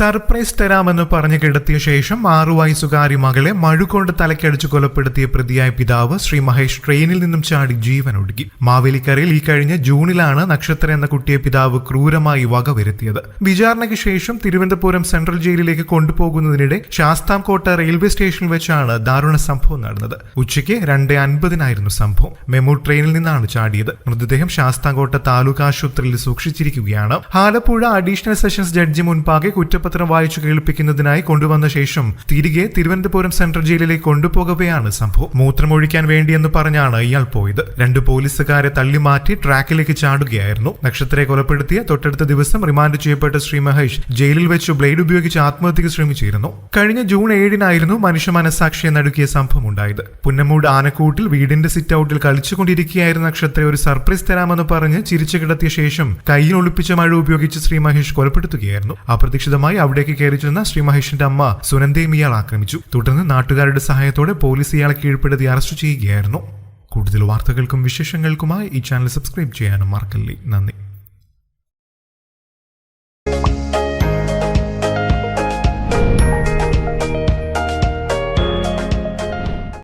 Surprise തരാമെന്ന് പറഞ്ഞു കിടത്തിയ ശേഷം ആറു വയസ്സുകാരി മകളെ മഴുകൊണ്ട് തലക്കടിച്ച് കൊലപ്പെടുത്തിയ പ്രതിയായ പിതാവ് ശ്രീ മഹേഷ് ട്രെയിനിൽ നിന്നും ചാടി ജീവൻ ഒടുക്കി. മാവേലിക്കരയിൽ ഈ കഴിഞ്ഞ ജൂണിലാണ് നക്ഷത്ര എന്ന കുട്ടിയെ പിതാവ് ക്രൂരമായി വകവരുത്തിയത് വിചാരണയ്ക്ക് ശേഷം തിരുവനന്തപുരം സെൻട്രൽ ജയിലിലേക്ക് കൊണ്ടുപോകുന്നതിനിടെ ശാസ്താംകോട്ട റെയിൽവേ സ്റ്റേഷനിൽ വെച്ചാണ് ദാരുണ സംഭവം നടന്നത്. ഉച്ചയ്ക്ക് രണ്ട് അൻപതിനായിരുന്നു സംഭവം. മെമു ട്രെയിനിൽ നിന്നാണ് ചാടിയത്. മൃതദേഹം ശാസ്താംകോട്ട താലൂക്ക് ആശുപത്രിയിൽ സൂക്ഷിച്ചിരിക്കുകയാണ്. ആലപ്പുഴ അഡീഷണൽ സെഷൻസ് ജഡ്ജി മുൻപാകെ കുറ്റപത്രം വായിച്ചു കേൾപ്പിക്കുന്നതിനായി കൊണ്ടുവന്ന ശേഷം തിരികെ തിരുവനന്തപുരം സെൻട്രൽ ജയിലിലേക്ക് കൊണ്ടുപോകവെയാണ് സംഭവം. മൂത്രമൊഴിക്കാൻ വേണ്ടിയെന്ന് പറഞ്ഞാണ് ഇയാൾ പോയത്. രണ്ട് പോലീസുകാരെ തള്ളിമാറ്റി ട്രാക്കിലേക്ക് ചാടുകയായിരുന്നു. നക്ഷത്രയെ കൊലപ്പെടുത്തിയ തൊട്ടടുത്ത ദിവസം റിമാൻഡ് ചെയ്യപ്പെട്ട ശ്രീ മഹേഷ് ജയിലിൽ വെച്ച് ബ്ലേഡ് ഉപയോഗിച്ച് ആത്മഹത്യക്ക് ശ്രമിച്ചിരുന്നു. കഴിഞ്ഞ ജൂൺ ഏഴിനായിരുന്നു മനുഷ്യ മനസാക്ഷിയെ നടുക്കിയ സംഭവം ഉണ്ടായത്. പുന്നമൂട് ആനക്കൂട്ടിൽ വീടിന്റെ സിറ്റ് ഔട്ടിൽ കളിച്ചുകൊണ്ടിരിക്കുകയായിരുന്ന നക്ഷത്രയെ ഒരു സർപ്രൈസ് തരാമെന്ന് പറഞ്ഞ് ചിരിച്ചു കിടത്തിയ ശേഷം കയ്യിൽ ഒളിപ്പിച്ച മഴ ഉപയോഗിച്ച് ശ്രീ മഹേഷ് കൊലപ്പെടുത്തുകയായിരുന്നു. അപ്രതീക്ഷിതമായി അവിടേക്ക് കയറി ചെന്ന ശ്രീ മഹേഷിന്റെ അമ്മ സുനന്ദയും ഇയാൾ ആക്രമിച്ചു. തുടർന്ന് നാട്ടുകാരുടെ സഹായത്തോടെ പോലീസ് ഇയാളെ കീഴ്പ്പെടുത്തി അറസ്റ്റ് ചെയ്യുകയായിരുന്നു. കൂടുതൽ വാർത്തകൾക്കും വിശേഷങ്ങൾക്കുമായി ഈ ചാനൽ സബ്സ്ക്രൈബ് ചെയ്യാനും മറക്കല്ലേ. നന്ദി.